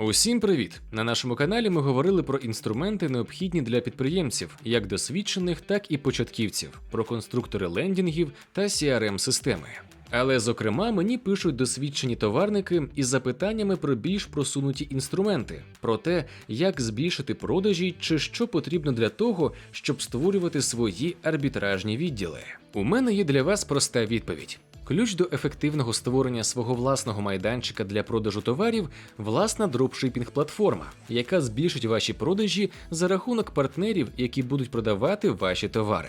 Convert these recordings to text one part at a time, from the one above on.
Усім привіт! На нашому каналі ми говорили про інструменти, необхідні для підприємців, як досвідчених, так і початківців, про конструктори лендінгів та crm системи Але, зокрема, мені пишуть досвідчені товарники із запитаннями про більш просунуті інструменти, про те, як збільшити продажі чи що потрібно для того, щоб створювати свої арбітражні відділи. У мене є для вас проста відповідь. Ключ до ефективного створення свого власного майданчика для продажу товарів власна дропшипінг платформа, яка збільшить ваші продажі за рахунок партнерів, які будуть продавати ваші товари.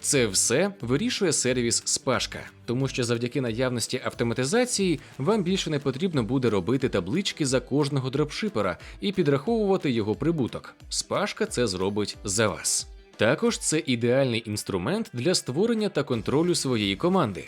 Це все вирішує сервіс Спашка, тому що завдяки наявності автоматизації вам більше не потрібно буде робити таблички за кожного дропшипера і підраховувати його прибуток. Спашка це зробить за вас. Також це ідеальний інструмент для створення та контролю своєї команди.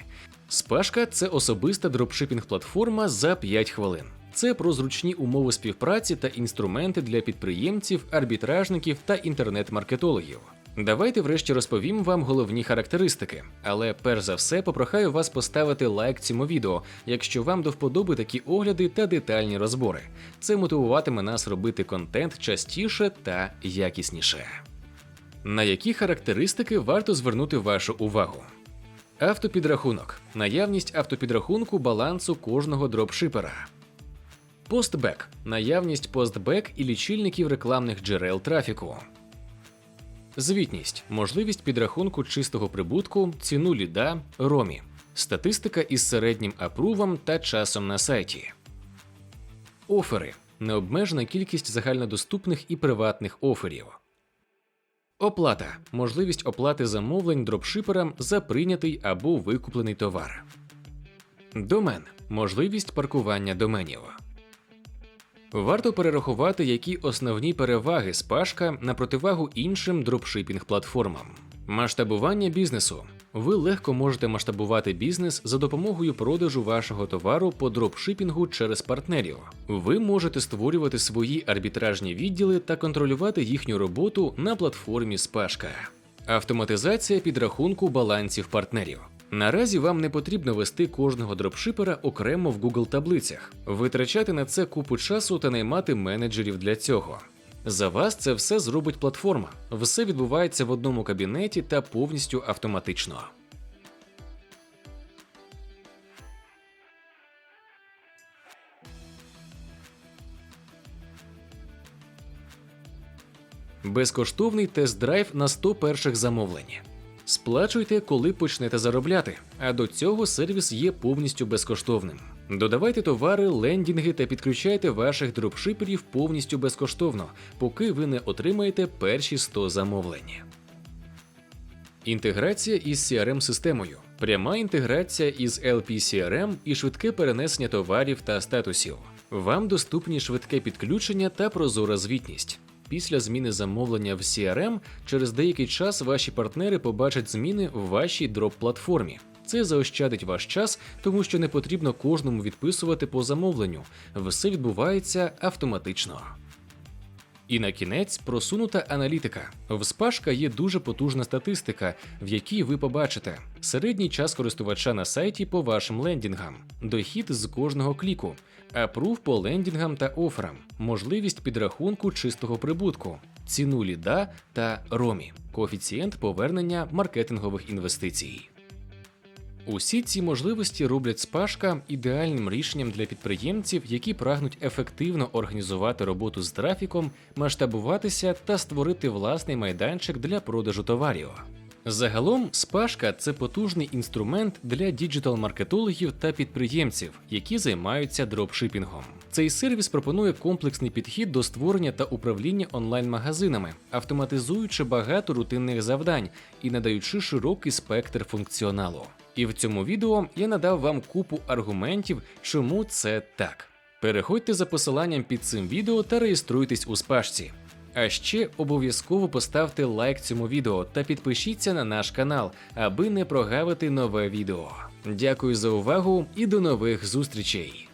Спашка це особиста дропшипінг-платформа за 5 хвилин. Це про зручні умови співпраці та інструменти для підприємців, арбітражників та інтернет-маркетологів. Давайте врешті розповім вам головні характеристики, але перш за все попрохаю вас поставити лайк цьому відео, якщо вам до вподоби такі огляди та детальні розбори. Це мотивуватиме нас робити контент частіше та якісніше. На які характеристики варто звернути вашу увагу? Автопідрахунок. Наявність автопідрахунку балансу кожного дропшипера. Постбек. Наявність постбек і лічильників рекламних джерел трафіку. Звітність. Можливість підрахунку чистого прибутку, ціну ліда, ромі. Статистика із середнім апрувом та часом на сайті. Офери. Необмежена кількість загальнодоступних і приватних оферів. Оплата можливість оплати замовлень дропшиперам за прийнятий або викуплений товар. Домен можливість паркування доменів. Варто перерахувати, які основні переваги спашка на противагу іншим дропшипінг платформам. Масштабування бізнесу. Ви легко можете масштабувати бізнес за допомогою продажу вашого товару по дропшипінгу через партнерів. Ви можете створювати свої арбітражні відділи та контролювати їхню роботу на платформі Спашка. Автоматизація підрахунку балансів партнерів. Наразі вам не потрібно вести кожного дропшипера окремо в Google таблицях, витрачати на це купу часу та наймати менеджерів для цього. За вас це все зробить платформа. Все відбувається в одному кабінеті та повністю автоматично. Безкоштовний тест-драйв на 100 перших замовлень. Сплачуйте, коли почнете заробляти, а до цього сервіс є повністю безкоштовним. Додавайте товари, лендінги та підключайте ваших дропшиперів повністю безкоштовно, поки ви не отримаєте перші 100 замовлень. Інтеграція із CRM-системою. Пряма інтеграція із LP-CRM і швидке перенесення товарів та статусів. Вам доступні швидке підключення та прозора звітність. Після зміни замовлення в CRM через деякий час ваші партнери побачать зміни в вашій дроп-платформі. Це заощадить ваш час, тому що не потрібно кожному відписувати по замовленню. Все відбувається автоматично. І на кінець просунута аналітика. В Спашка є дуже потужна статистика, в якій ви побачите середній час користувача на сайті по вашим лендінгам, дохід з кожного кліку, апрув по лендінгам та оферам, можливість підрахунку чистого прибутку, ціну ліда та ромі, коефіцієнт повернення маркетингових інвестицій. Усі ці можливості роблять спашка ідеальним рішенням для підприємців, які прагнуть ефективно організувати роботу з трафіком, масштабуватися та створити власний майданчик для продажу товарів. Загалом, спашка це потужний інструмент для діджитал-маркетологів та підприємців, які займаються дропшипінгом. Цей сервіс пропонує комплексний підхід до створення та управління онлайн-магазинами, автоматизуючи багато рутинних завдань і надаючи широкий спектр функціоналу. І в цьому відео я надав вам купу аргументів, чому це так. Переходьте за посиланням під цим відео та реєструйтесь у спашці. А ще обов'язково поставте лайк цьому відео та підпишіться на наш канал, аби не прогавити нове відео. Дякую за увагу і до нових зустрічей!